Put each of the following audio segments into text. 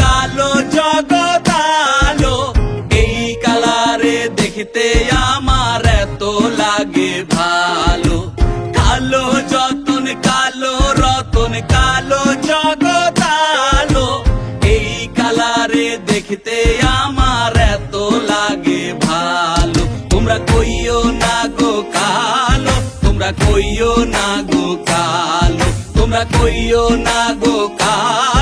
কালো জগতালো এই কালারে দেখতে আমার এত লাগে ভালো। কালো যতন, কালো রতন, কালো জগতালো এই কালারে দেখতে আমার এত লাগে ভালো। তোমরা কইও না গো কালো, তোমরা কইও না গো কালো। তোমরা কইও না গো কালো।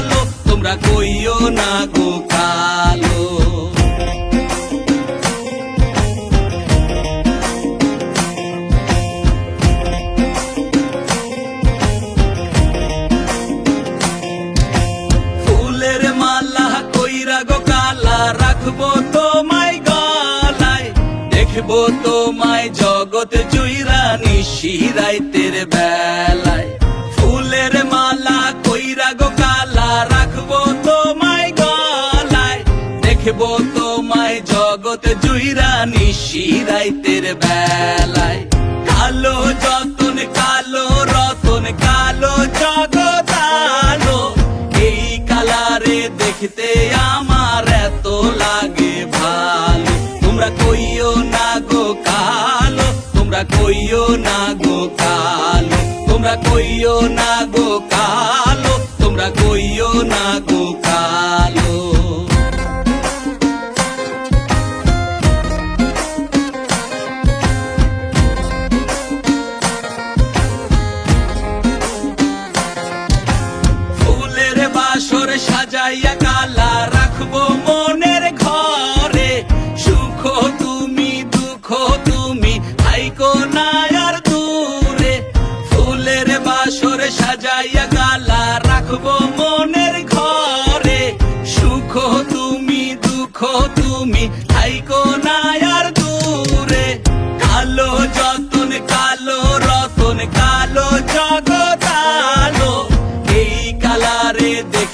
তোমরা কইও না গো কালো। ফুলের মালা কইরা গো কালা, রাখব তোমায় গলায়। দেখব তোমায় জগৎ জুইরা নিশিরাইতের বেলায়। দেখব তোমায় জগৎ জুইরা নিশিরাইতের বেলায়। কালো যতন, কালো রতন, কালো জগৎ আলো। এই কালারে দেখতে আমার এত লাগে ভালো। তোমরা কইও না গো কালো, তোমরা কইও না গো কালো। তোমরা কইও না গো কালো, তোমরা কইও না গো কালো। বাসর সাজাইয়া কালা রাখব মনের ঘরে। সুখ তুমি, দুঃখ তুমি হাইকো না আর দূরে। ফুলের বাসর সাজাইয়া কালা রাখব মনের ঘরে। সুখ তুমি, দুঃখ তুমি হাইকো না আর